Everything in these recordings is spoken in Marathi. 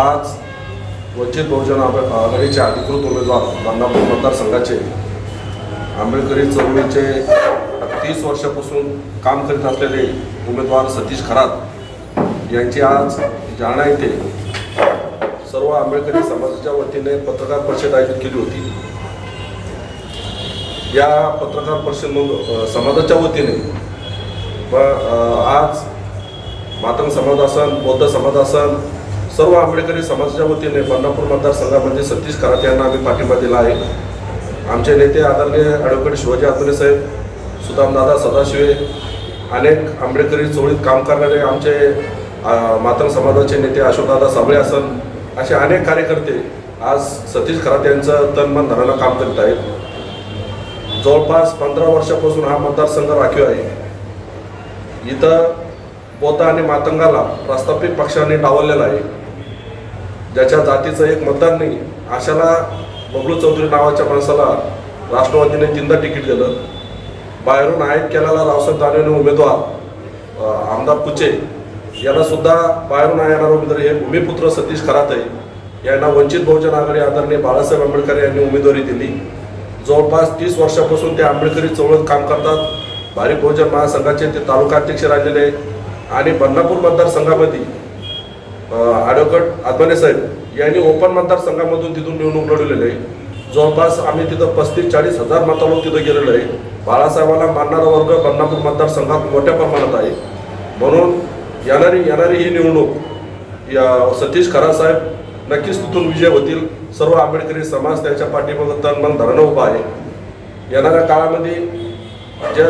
आज वंचित बहुजन आघाडीचे अधिकृत उमेदवार बदनापूर मतदारसंघाचे आंबेडकरी चळवळीचे तीस वर्षापासून काम करीत असलेले उमेदवार सतीश खरात यांची आज जालना येथे सर्व आंबेडकरी समाजाच्या वतीने पत्रकार परिषद आयोजित केली होती. या पत्रकार परिषद समाजाच्या वतीने आज मातंग समाज असन बौद्ध समाज असन सर्व आंबेडकरी समाजाच्या वतीने पंढरपूर मतदारसंघामध्ये सतीश करात यांना आम्ही पाठिंबा दिला आहे. आमचे नेते आदरणीय ॲडव्होकेट शिवाजी आतुले साहेब सुदामदादा सदाशिवे अनेक आंबेडकरी चोळीत काम करणारे आमचे मातंग समाजाचे नेते अशोकदादा साबळे असन असे अनेक कार्यकर्ते आज सतीश खरात यांचं तन मन धनानं काम करीत आहेत. जवळपास पंधरा वर्षापासून हा मतदारसंघ राखीव आहे. इथं पोता आणि मातंगाला प्रस्थापित पक्षाने डावललेला आहे. ज्याच्या जातीचं एक मतदान नाही अशाला बबलू चौधरी नावाच्या माणसाला राष्ट्रवादीने तीनदा तिकीट दिलं. बाहेरून आयात केलेला रावसाहेब दानवेने उमेदवार आमदार पुचे यांना सुद्धा बाहेरून येणारा उमेदवार हे भूमिपुत्र सतीश खराते यांना वंचित बहुजन आघाडी आदरणीय बाळासाहेब आंबेडकर यांनी उमेदवारी दिली. जवळपास तीस वर्षापासून ते आंबेडकरी चळवळीत काम करतात. भारिप बहुजन महासंघाचे ते तालुका अध्यक्ष राहिलेले आणि बदनापूर मतदारसंघामध्ये ॲडव्होकेट आत्माने साहेब यांनी ओपन मतदारसंघामधून तिथून निवडणूक लढवलेली आहे. जवळपास आम्ही तिथं पस्तीस चाळीस हजार मतावर तिथं गेलेलो आहे. बाळासाहेबांना मानणारा वर्ग बदनापूर मतदारसंघात मोठ्या प्रमाणात आहे. म्हणून येणारी येणारी ही निवडणूक या सतीश खरासाहेब नक्कीच तिथून विजय होतील. सर्व आंबेडकरी समाज त्याच्या पाठीमागं तन मन धरणं उभा आहे. येणाऱ्या काळामध्ये ज्या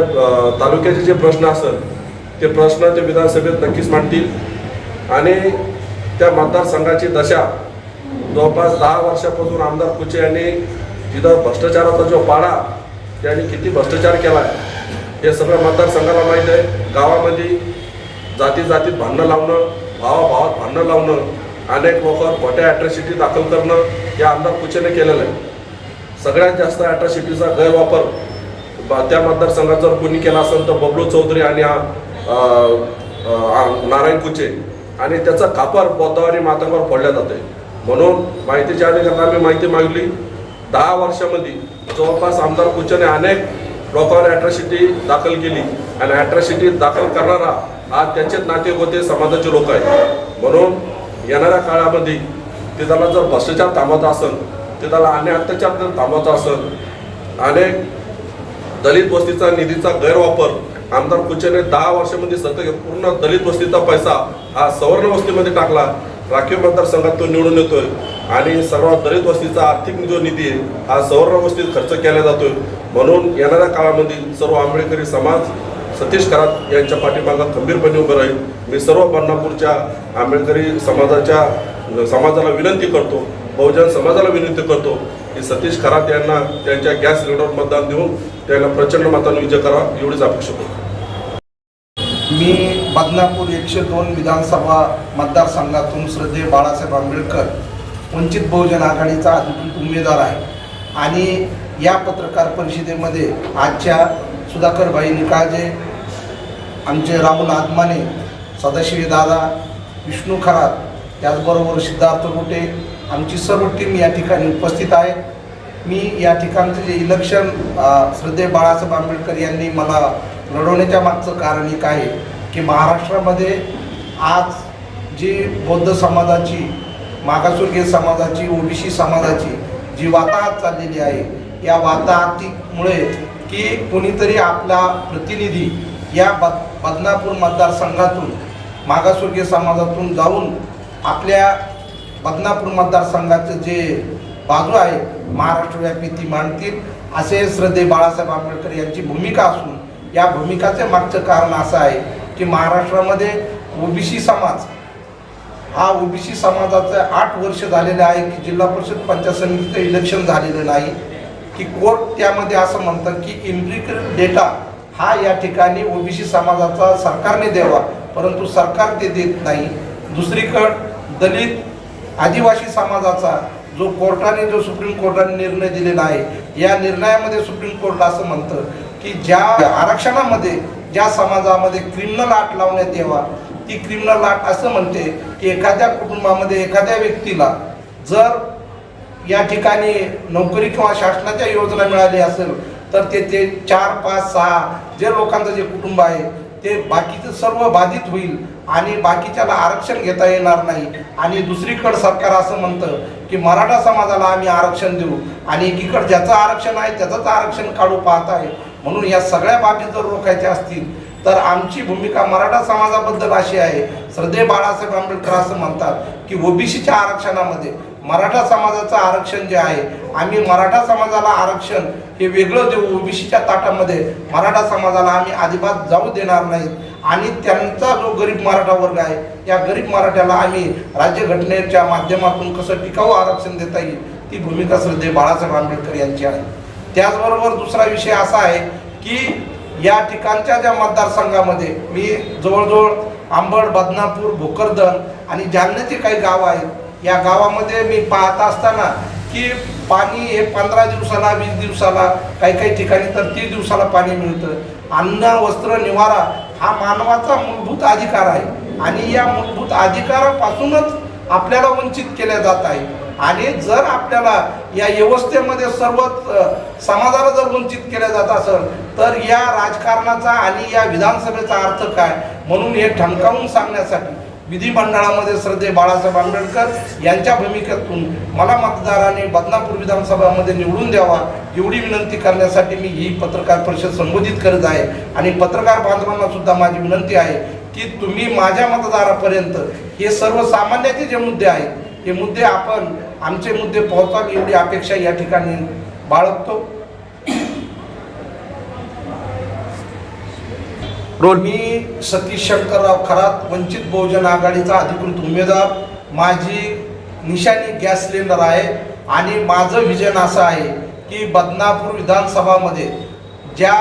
तालुक्याचे जे प्रश्न असतात ते प्रश्न ते विधानसभेत नक्कीच मांडतील. आणि त्या मतदारसंघाची दशा. जवळपास दहा वर्षापासून आमदार कुचे यांनी तिथं भ्रष्टाचाराचा जो पाडा त्यांनी किती भ्रष्टाचार केला आहे हे सगळं मतदारसंघाला माहीत आहे. गावामध्ये जाती जातीत भांडणं लावणं भावाभावात भांडणं लावणं अनेक लोकांवर खोट्या अॅट्रॉसिटी दाखल करणं हे आमदार कुचेने केलेलं आहे. सगळ्यात जास्त अॅट्रॉसिटीचा गैरवापर त्या मतदारसंघात जर कोणी केला असेल तर बबलू चौधरी आणि नारायण कुचे आणि त्याचा कापर पोतावारी मातांवर फोडल्या जाते. म्हणून माहितीच्या अधिकाऱ्यांना आम्ही माहिती मागली. दहा वर्षामध्ये जवळपास आमदार कुचने अनेक लोकांवर ॲट्रॉसिटी दाखल केली. आणि ॲट्रॉसिटी दाखल करणारा आज त्यांचेच नाते होते समाजाचे लोक आहेत. म्हणून येणाऱ्या काळामध्ये ते त्याला जर भ्रष्टाचार थांबवत असेल ते त्याला अनेक अत्याचार जर थांबवत असेल अनेक दलित वस्तीचा निधीचा गैरवापर आमदार कुचेने दहा वर्षामध्ये सतत पूर्ण दलित वस्तीचा पैसा हा सवर्ण वस्तीमध्ये टाकला. राखीव मतदारसंघात तो निवडून येतोय. आणि सर्वात दलित वस्तीचा आर्थिक जो निधी आहे हा सवर्ण वस्तीत खर्च केला जातोय. म्हणून येणाऱ्या काळामध्ये सर्व आंबेडकरी समाज सतीश खरात यांच्या पाठीमागं खंबीरपणे उभं राहील. मी सर्व बन्नापूरच्या आंबेडकरी समाजाच्या समाजाला विनंती करतो बहुजन समाजाला विनंती करतो की सतीश खरात यांना त्यांच्या गॅस सिलेंडर मतदान देऊन त्यांना प्रचंड मताने विजय करा एवढीच अपेक्षा करतो. मी बदनापूर एकशे दोन विधानसभा मतदारसंघातून श्रद्धेय बाळासाहेब आंबेडकर वंचित बहुजन आघाडीचा अधिकृत उमेदवार आहे. आणि या पत्रकार परिषदेमध्ये आजच्या सुधाकरभाई निकाळजे आमचे राहुल आदमाने सदाशिव दादा विष्णू खरात त्याचबरोबर सिद्धार्थ गोटे आमची सर्व टीम या ठिकाणी उपस्थित आहे. मी या ठिकाणचं जे इलेक्शन श्रद्धेय बाळासाहेब आंबेडकर यांनी मला लढवण्याच्या मागचं कारण एक आहे की महाराष्ट्रामध्ये आज जी बौद्ध समाजाची मागासवर्गीय समाजाची ओबीसी समाजाची जी वाताहत चाललेली आहे या वाताहतीमुळे की कोणीतरी आपला प्रतिनिधी या बद बदनापूर मतदारसंघातून मागासवर्गीय समाजातून जाऊन आपल्या बदनापूर मतदारसंघाचं जे बाजू आहे महाराष्ट्रव्यापी ती मांडतील असे श्रद्धे बाळासाहेब आंबेडकर यांची भूमिका असून या भूमिकाचे मागचं कारण असं आहे की महाराष्ट्रामध्ये ओबीसी समाज हा ओबीसी समाजाचं आठ वर्ष झालेले आहे की जिल्हा परिषद पंचायत समितीचं इलेक्शन झालेलं नाही की कोर्ट त्यामध्ये असं म्हणतं की इम्प्लिकेट डेटा हा या ठिकाणी ओबीसी समाजाचा सरकारने द्यावा परंतु सरकार ते देत नाही. दुसरीकडं दलित आदिवासी समाजाचा जो कोर्टाने जो सुप्रीम कोर्टाने निर्णय दिलेला आहे या निर्णयामध्ये सुप्रीम कोर्ट असं म्हणतं की ज्या आरक्षणामध्ये ज्या समाजामध्ये क्रिमिनल आट लावण्यात यावा ती क्रिमिनल आट असं म्हणते की एखाद्या कुटुंबामध्ये एखाद्या व्यक्तीला जर या ठिकाणी नोकरी किंवा शासनाच्या योजना मिळाली असेल तर ते ते चार पाच सहा जे लोकांचं जे कुटुंब आहे ते बाकीचं सर्व बाधित होईल आणि बाकीच्याला आरक्षण घेता येणार नाही. आणि दुसरीकडं सरकार असं म्हणतं की मराठा समाजाला आम्ही आरक्षण देऊ आणि एकीकडं ज्याचं आरक्षण आहे त्याचंच आरक्षण काढू पाहत आहे. म्हणून या सगळ्या बाबी जर रोखायच्या असतील तर आमची भूमिका मराठा समाजाबद्दल अशी आहे. श्रद्धे बाळासाहेब आंबेडकर असं म्हणतात की ओबीसीच्या आरक्षणामध्ये मराठा समाजाचं आरक्षण जे आहे आम्ही मराठा समाजाला आरक्षण हे वेगळं देऊ. ओबीसीच्या ताटामध्ये मराठा समाजाला आम्ही अजिबात जाऊ देणार नाही. आणि त्यांचा जो गरीब मराठा वर्ग आहे या गरीब मराठ्याला आम्ही राज्यघटनेच्या माध्यमातून कसं टिकाऊ आरक्षण देता येईल ती भूमिका श्रद्धे बाळासाहेब आंबेडकर यांची आहे. त्याचबरोबर दुसरा विषय असा आहे की या ठिकाणच्या ज्या मतदारसंघामध्ये मी जवळजवळ आंबड बदनापूर भोकरदन आणि जालन्याचे काही गाव आहेत या गावामध्ये मी पाहत असताना की पाणी हे पंधरा दिवसाला वीस दिवसाला काही काही ठिकाणी तर तीस दिवसाला पाणी मिळतं. अन्न वस्त्र निवारा हा मानवाचा मूलभूत अधिकार आहे आणि या मूलभूत अधिकारापासूनच आपल्याला वंचित केल्या जात आहे. आणि जर आपल्याला या व्यवस्थेमध्ये सर्व समाजाला जर वंचित केल्या जात असेल तर या राजकारणाचा आणि या विधानसभेचा अर्थ काय? म्हणून हे ठणकावून सांगण्यासाठी विधिमंडळामध्ये श्रद्धे बाळासाहेब आंबेडकर यांच्या भूमिकेतून मला मतदाराने बदनापूर विधानसभामध्ये निवडून द्यावा एवढी विनंती करण्यासाठी मी ही पत्रकार परिषद संबोधित करत आहे. आणि पत्रकार बांधवांना सुद्धा माझी विनंती आहे की तुम्ही माझ्या मतदारापर्यंत हे सर्वसामान्याचे जे मुद्दे आहेत हे मुद्दे आपण आमचे मुद्दे पोहोचावे एवढी अपेक्षा या ठिकाणी बाळगतो. मी सतीश शंकरराव खरात वंचित बहुजन आघाडीचा अधिकृत उमेदवार. माझी निशाणी गॅस सिलेंडर आहे आणि माझं विजन असं आहे की बदनापूर विधानसभामध्ये ज्या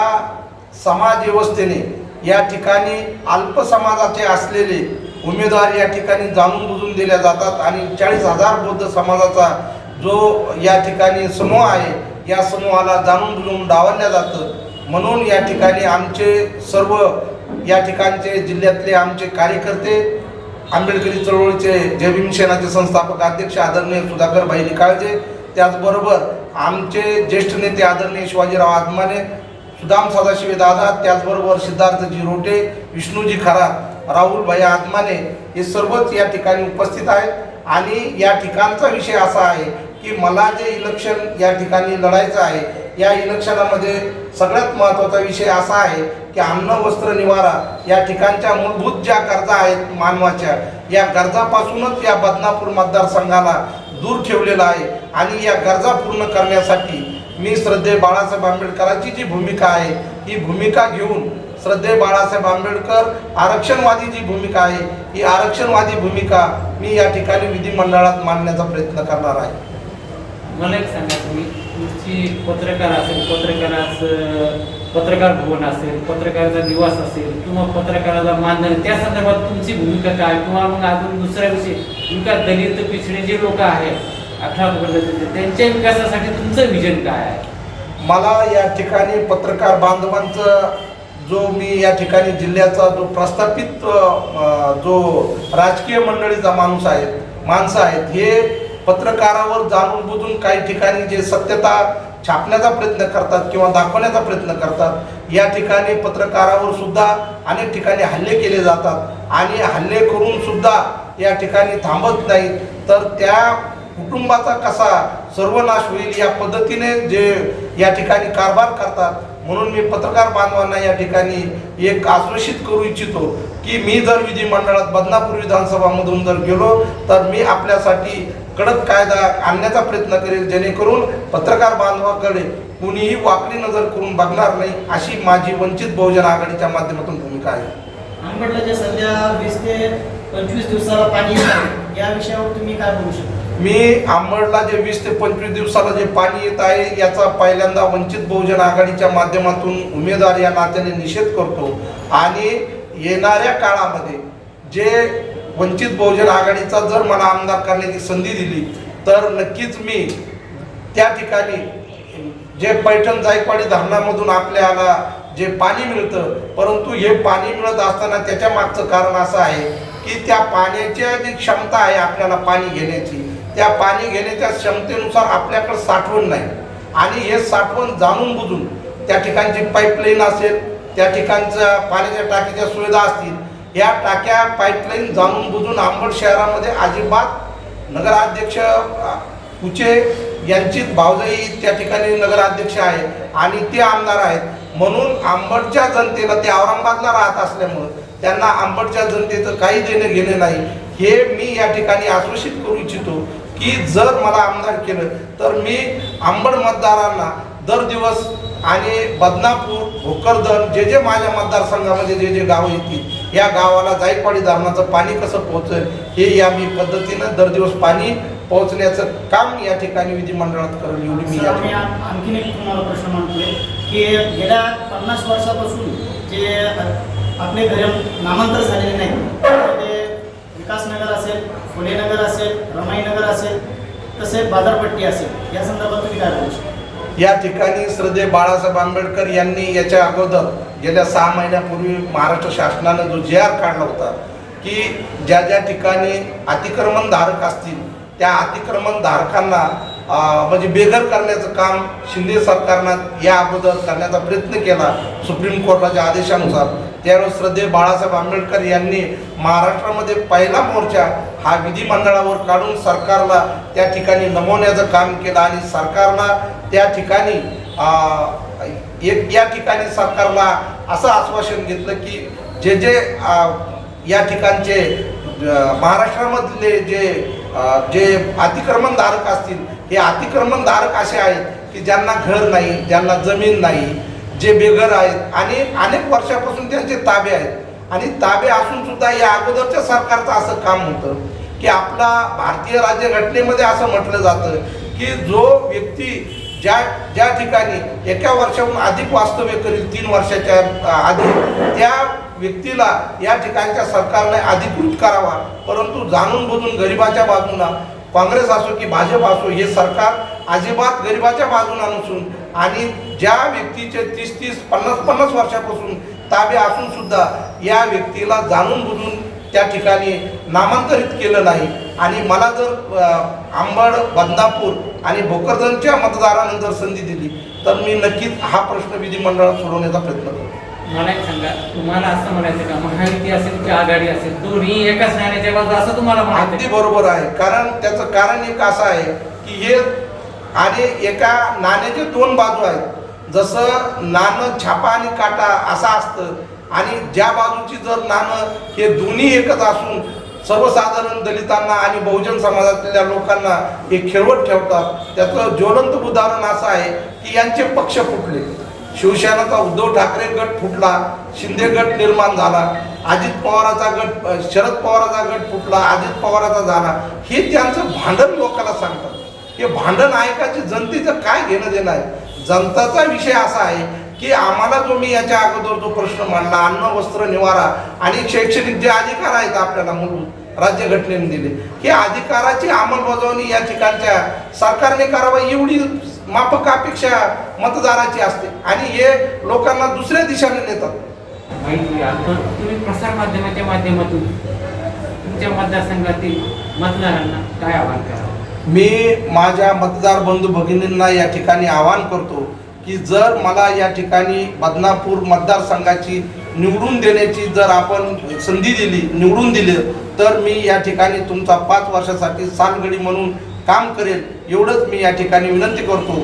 समाज व्यवस्थेने या ठिकाणी अल्प समाजाचे असलेले उमेदवार या ठिकाणी जाणून बुजून दिल्या जातात आणि चाळीस हजार बौद्ध समाजाचा जो या ठिकाणी समूह आहे या समूहाला जाणून बुजून डावलल्या जातं. म्हणून या ठिकाणी आमचे सर्व या ठिकाणचे जिल्ह्यातले आमचे कार्यकर्ते आंबेडकरी चळवळीचे जयभीम सेनाचे संस्थापक अध्यक्ष आदरणीय सुधाकर भाई निकाळजे त्याचबरोबर आमचे ज्येष्ठ नेते आदरणीय शिवाजीराव आदमाने सुदाम सदाशिवे दादा त्याचबरोबर सिद्धार्थजी रोटे विष्णूजी खरात राहुल भाई आदमाने हे सर्वच या ठिकाणी उपस्थित आहेत. आणि या ठिकाणचा विषय असा आहे की मला जे इलेक्शन या ठिकाणी लढायचं आहे या इलेक्शनामध्ये सगळ्यात महत्त्वाचा विषय असा आहे की अन्न वस्त्र निवारा या ठिकाणच्या मूलभूत ज्या गरजा आहेत मानवाच्या या गरजापासूनच या बदनापूर मतदारसंघाला दूर ठेवलेला आहे. आणि या गरजा पूर्ण करण्यासाठी मी श्रद्धे बाळासाहेब आंबेडकरांची जी भूमिका आहे ही भूमिका घेऊन श्रद्धे बाळासाहेब आंबेडकर आरक्षणवादी जी भूमिका आहे ही आरक्षणवादी भूमिका मी या ठिकाणी विधिमंडळात मांडण्याचा प्रयत्न करणार आहे. मला एक सांगा तुम्ही तुमची पत्रकार असेल पत्रकाराचं पत्रकार भवन असेल पत्रकाराचा निवास असेल किंवा पत्रकाराला मानधन त्या संदर्भात तुमची भूमिका काय? किंवा मग अजून दुसरा विषय तुमका दलित पिछडे जे लोक आहेत अठरा वर्गाचे त्यांच्या विकासासाठी तुमचं विजन काय आहे? मला या ठिकाणी पत्रकार बांधवांचं जो मी या ठिकाणी जिल्ह्याचा जो प्रस्थापित जो राजकीय मंडळीचा माणूस आहेत माणसं आहेत हे पत्रकारावर जाणून बुजून काही ठिकाणी जे सत्यता छापण्याचा प्रयत्न करतात किंवा दाखवण्याचा प्रयत्न करतात या ठिकाणी पत्रकारावर सुद्धा अनेक ठिकाणी हल्ले केले जातात आणि हल्ले करून सुद्धा या ठिकाणी थांबत नाहीत. तर त्या कुटुंबाचा कसा सर्वनाश होईल या पद्धतीने जे या ठिकाणी कारभार करतात म्हणून मी पत्रकार बांधवांना या ठिकाणी एक आश्वासित करू इच्छितो की मी जर विधिमंडळात बदनापूर विधानसभामधून जर गेलो तर मी आपल्यासाठी कडक कायदा आणण्याचा प्रयत्न करेल जेणेकरून पत्रकार बांधवाकडे कुणीही वाकडी नजर करून बघणार नाही अशी माझी वंचित बहुजन आघाडीच्या माध्यमातून भूमिका आहे. आंबडला जे सध्या वीस ते पंचवीस दिवसाला पाणी या विषयावर तुम्ही काय बोलू शकता? मी आंबडला जे वीस ते पंचवीस दिवसाला जे पाणी येत आहे याचा पहिल्यांदा वंचित बहुजन आघाडीच्या माध्यमातून उमेदवार या नात्याने निषेध करतो. आणि येणाऱ्या काळामध्ये जे वंचित बहुजन आघाडीचा जर मला आमदार करण्याची संधी दिली तर नक्कीच मी त्या ठिकाणी जे पैठण जायकवाडी धरणामधून आपल्याला जे पाणी मिळतं परंतु हे पाणी मिळत असताना त्याच्या मागचं कारण असं आहे की त्या पाण्याची जी क्षमता आहे आपल्याला पाणी घेण्याची त्या पाणी घेण्याच्या क्षमतेनुसार आपल्याकडे साठवण नाही. आणि हे साठवण जाणून बुजून त्या ठिकाणची पाईपलाईन असेल त्या ठिकाणच्या पाण्याच्या टाकीच्या सुविधा असतील या टाक्या पाईपलाईन जाणून बुजून आंबड शहरामध्ये अजिबात नगराध्यक्ष कुचे यांचीच भावजाई त्या ठिकाणी नगराध्यक्ष आहे आणि ते आमदार आहेत. म्हणून आंबडच्या जनतेला ते औरंगाबादला राहत असल्यामुळं त्यांना आंबडच्या जनतेचं काही देणं घेणं नाही. हे मी या ठिकाणी आश्वासित करू इच्छितो की जर मला आमदार केलं तर मी आंबड मतदारांना दर दिवस आणि बदनापूर भोकरदन जे जे माझ्या मतदारसंघामध्ये जे जे गावं येतील या गावाला जायकवाडी धरणाचं पाणी कसं पोहोचेल हे या मी पद्धतीनं दर दिवस पाणी पोहोचण्याचं काम या ठिकाणी विधिमंडळात करेल एवढी मी आणखीन एक तुम्हाला प्रश्न मांडतोय की गेल्या पन्नास वर्षापासून जे आपले घर नामांतर झालेले नाही ते विकासनगर असेल फुलेनगर असेल रमाईनगर असेल तसेच बाजारपट्टी असेल या संदर्भात तुम्ही काय बोलू शकता? या ठिकाणी श्रद्धे बाळासाहेब आंबेडकर यांनी याच्या अगोदर गेल्या सहा महिन्यापूर्वी महाराष्ट्र शासनानं जो जे आर काढला होता की ज्या ज्या ठिकाणी अतिक्रमणधारक असतील त्या अतिक्रमणधारकांना म्हणजे बेघर करण्याचं काम शिंदे सरकारनं या अगोदर करण्याचा प्रयत्न केला सुप्रीम कोर्टाच्या आदेशानुसार. त्यावेळेस श्रद्धे बाळासाहेब आंबेडकर यांनी महाराष्ट्रामध्ये पहिला मोर्चा हा विधिमंडळावर काढून सरकारला त्या ठिकाणी नमवण्याचं काम केलं आणि सरकारला त्या ठिकाणी एक या ठिकाणी सरकारला असं आश्वासन घेतलं की जे जे या ठिकाणचे महाराष्ट्रामधले जे जे अतिक्रमणधारक असतील हे अतिक्रमणधारक असे आहेत की ज्यांना घर नाही ज्यांना जमीन नाही जे बेघर आहेत आणि अनेक वर्षापासून त्यांचे ताबे आहेत. आणि ताबे असून सुद्धा या अगोदरच्या सरकारचं असं काम होतं की आपला भारतीय राज्यघटनेमध्ये असं म्हटलं जातं की जो व्यक्ती ज्या ज्या ठिकाणी एका वर्षाहून अधिक वास्तव्य करील तीन वर्षाच्या आधी त्या व्यक्तीला या ठिकाणच्या सरकारने अधिकृत करावा. परंतु जाणून बुजून गरिबाच्या बाजूला काँग्रेस असो की भाजप असो हे सरकार अजिबात गरिबाच्या बाजूला नसून आणि ज्या व्यक्तीचे तीस तीस पन्नास पन्नास वर्षापासून ताबे असून सुद्धा या व्यक्तीला जाणून बुजून त्या ठिकाणी नामांतरित केलं नाही. आणि मला जर आंबड बदनापूर आणि भोकरदनच्या मतदारानं जर संधी दिली तर मी नक्कीच हा प्रश्न विधिमंडळात सोडवण्याचा प्रयत्न करतो मला एक सांगा तुम्हाला असं म्हणायचं का? महायुती असेल की आघाडी असेल दोन्ही एकाच नाण्याच्या बाजू असं तुम्हाला म्हणायचं अगदी का? बरोबर आहे. कारण त्याचं कारण एक असं आहे की हे आणि एका नाण्याचे दोन बाजू आहेत. जसं नाणं छापा आणि काटा असं असतं आणि ज्या बाजूची जर नाणं हे दोन्ही एकच असून सर्वसाधारण दलितांना आणि बहुजन समाजातल्या लोकांना हे खेळवत ठेवतात त्याचं ज्वलंत उदाहरण असं आहे की यांचे पक्ष फुटले. शिवसेनेचा उद्धव ठाकरे गट फुटला शिंदे गट निर्माण झाला अजित पवाराचा गट शरद पवाराचा गट फुटला अजित पवाराचा झाला हे त्यांचं भांडण लोकांना सांगतात हे भांडण ऐकायचे जनतेचं काय घेणं देणं आहे? जनताचा विषय असा आहे की आम्हाला जो मी याच्या अगोदर जो प्रश्न मांडला अन्न वस्त्र निवारा आणि शैक्षणिक जे अधिकार आहेत आपल्याला मूलभूत राज्यघटनेने दिले हे अधिकाराची अंमलबजावणी या ठिकाणच्या सरकारने करावी एवढी माफक अपेक्षा मतदाराची असते. आणि हे लोकांना दुसऱ्या दिशेने नेतात. तुम्ही प्रसार माध्यमाच्या माध्यमातून तुमच्या मतदारसंघातील मतदारांना काय आवाहन करावं मी माझ्या मतदार बंधू भगिनींना या ठिकाणी आवाहन करतो की जर मला या ठिकाणी बदनापूर मतदारसंघाची निवडून देण्याची जर आपण संधी दिली निवडून दिलं तर मी या ठिकाणी तुमचा पाच वर्षासाठी सालगडी म्हणून काम करेल. एवढंच मी या ठिकाणी विनंती करतो.